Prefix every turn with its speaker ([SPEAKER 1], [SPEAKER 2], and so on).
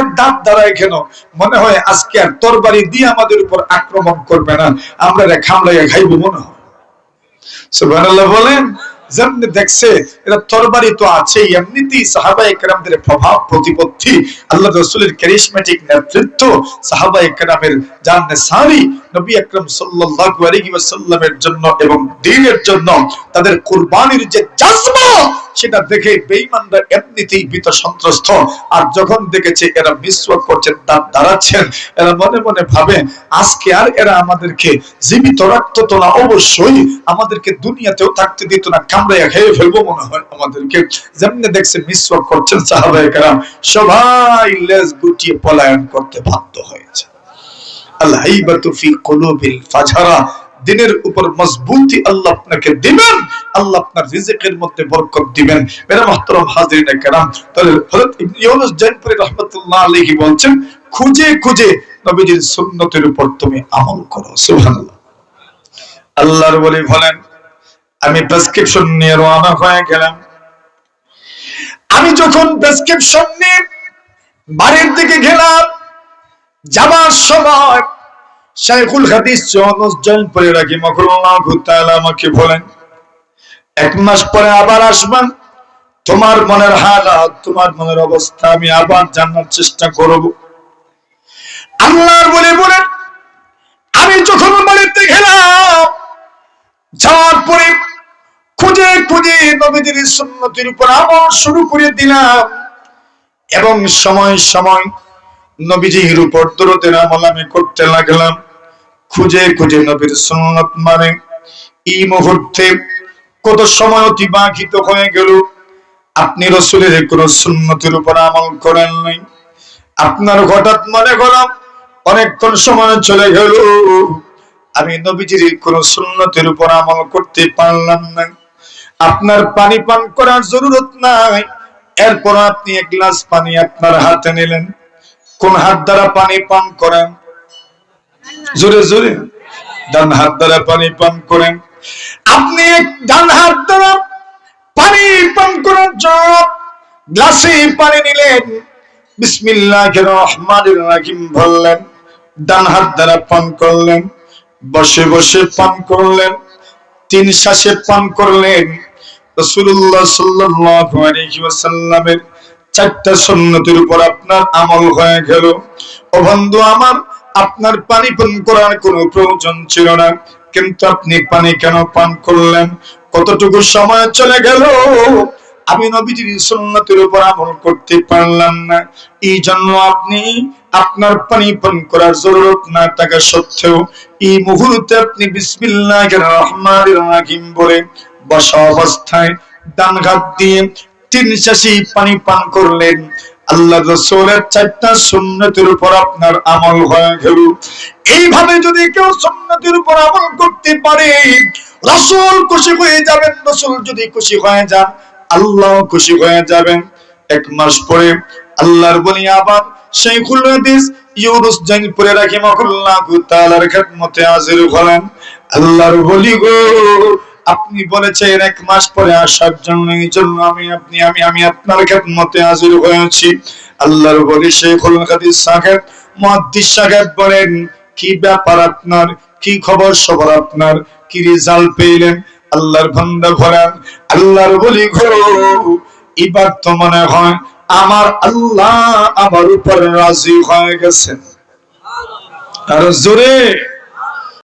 [SPEAKER 1] এরা দাঁত দাঁড়ায় কেন মনে হয় আজকে আর তরবারি দিয়ে আমাদের উপর আক্রমণ করবে না। আমরা খামলাইয়া খাইব মনে হয়। বলেন, যেমনি দেখছে, এরা তরবারি তো আছে এমনিতেই সাহাবা একরামদের প্রভাব, প্রতিপত্তি আল্লাহ রসুলের ক্যারিসমেটিক নেতৃত্ব সাহাবা একরামের জাননে সারি নবী আকরাম সাল্লাল্লাহু আলাইহি ওয়াসাল্লামের জন্য এবং দ্বীনের জন্য তাদের কুরবানির যে জাজবা সেটা দেখে বেঈমানরা এমনিতেই ভীত সন্ত্রস্ত। আর যখন দেখেছে এরা মিসওয়াক করছেন দাঁত দাঁড়াচ্ছেন, এরা মনে মনে ভাবে, আজকে আর এরা আমাদেরকে জীবিত রাখতো তো না, অবশ্যই আমাদেরকে দুনিয়াতেও থাকতে দিত না, কামড়াইয়া খেয়ে ফেলব মনে হয় আমাদেরকে। যেমনি দেখছে মিসওয়াক করছেন সাহাবায়ে সবাই লেজ গুটিয়ে পলায়ন করতে বাধ্য হয়েছে। দিনের উপর মজবুতি আল্লাহ আপনাকে দিবেন, আল্লাহ আপনার রিজিকের মধ্যে বরকত দিবেন। মেরা হাজরিনা কেরাম, তাহলে ইউনুস বলছেন, খুঁজে খুঁজে নবীজির সুন্নতের উপর তুমি আমল করো। সুবহানাল্লাহ। আল্লাহর বলে বলেন, আমি প্রেসক্রিপশন নিয়ে রওনা হয়ে গেলাম। আমি যখন প্রেসক্রিপশন নিয়ে বাড়ির দিকে গেলাম যাবার সময় শাইখুল হাদিস জনস জয়নপুরে রাখি, মকরুল্লাহু তাআলা আমাকে বলেন, এক মাস পরে আবার আসবেন, তোমার মনের হালাত, তোমার মনের অবস্থা আমি আবার জানার চেষ্টা করব। আল্লাহর বলে বলেন, আমি যখন বাড়িতে গেলাম, যাওয়ার পরে খুঁজে খুঁজে নবীদের সুন্নতির উপর আমল শুরু করে দিলাম, এবং সময় সময় নবীজির উপর দরদের আমল আমি করতে লাগলাম। খুঁজে খুঁজে নবীর সুন্নত মানে এই মুহূর্তে কত সময় অতিবাহিত হয়ে গেল? আপনি রসুলের কোন সুন্নতির উপর আমল করেন নাই। আপনার হঠাৎ মনে করলাম অনেকক্ষণ সময় চলে গেল। আমি নবীজির কোন সুন্নতির উপর আমল করতে পারলাম না। আপনার পানি পান করার জরুরত নাই। এরপর আপনি এক গ্লাস পানি আপনার হাতে নিলেন। কোন হাত দ্বারা পানি পান করেন? জোরে জোরে। ডান হাত দ্বারা পানি পান করেন। আপনি ডান হাত দ্বারা পানি পান করার জন্য গ্লাসে পানি নিলেন। রহিম বললেন। ডান হাত দ্বারা পান করলেন। বসে বসে পান করলেন। তিন শ্বাসে পান করলেন। রাসূলুল্লাহ সাল্লাল্লাহু আলাইহি ওয়াসাল্লামের চারটা সুন্নতের উপর আপনার আমল হয়ে গেল। ও বন্ধু আমার, আপনার পানি পান করার কোনো প্রয়োজন ছিল না। কিন্তু আপনি পানি কেন পান করলেন? কতটুকু সময় চলে গেল? আমি নবীজির সুন্নতের উপর আমল করতে পারলাম না। এই জন্য আপনি আপনার পানি পান করার জরুরত না থাকা সত্ত্বেও এই মুহূর্তে আপনি বিসমিল্লাহির রহমানির রহিম বলে বসা অবস্থায় ডান হাত দিয়ে তিন পানি পান করলেন। আল্লাহ রসুলের চারটা সুন্নতের উপর আপনার আমল হয়ে গেল এইভাবে যদি কেউ সুন্নতের উপর আমল করতে পারে, রসুল খুশি হয়ে যাবেন, রসুল যদি খুশি হয়ে যান, আল্লাহ খুশি হয়ে যাবেন। এক মাস পরে আল্লাহর বলি আবার শাইখুল হাদিস ইউনুস জাইনপুরে রাহিমাহুল্লাহু তাআলার খেদমতে হাজির হলেন। আল্লাহর বলি গো আপনি বলেছেন, এক মাস পরে আসার জন্য, এই জন্য আমি, আপনি, আমি আমি আপনার খেদমতে হাজির হয়েছি। আল্লাহর বলি, শেখুল হাদিস সাহেব, মুহাদ্দিস সাহেব বলেন, কি ব্যাপার আপনার? কি খবর সবর আপনার? কি রেজাল্ট পেলেন? আল্লাহর বান্দা ঘোরান আল্লাহর বলি ঘো এবার তো মনে হয় আমার আল্লাহ আমার উপর রাজি হয়ে গেছেন। আর জোরে।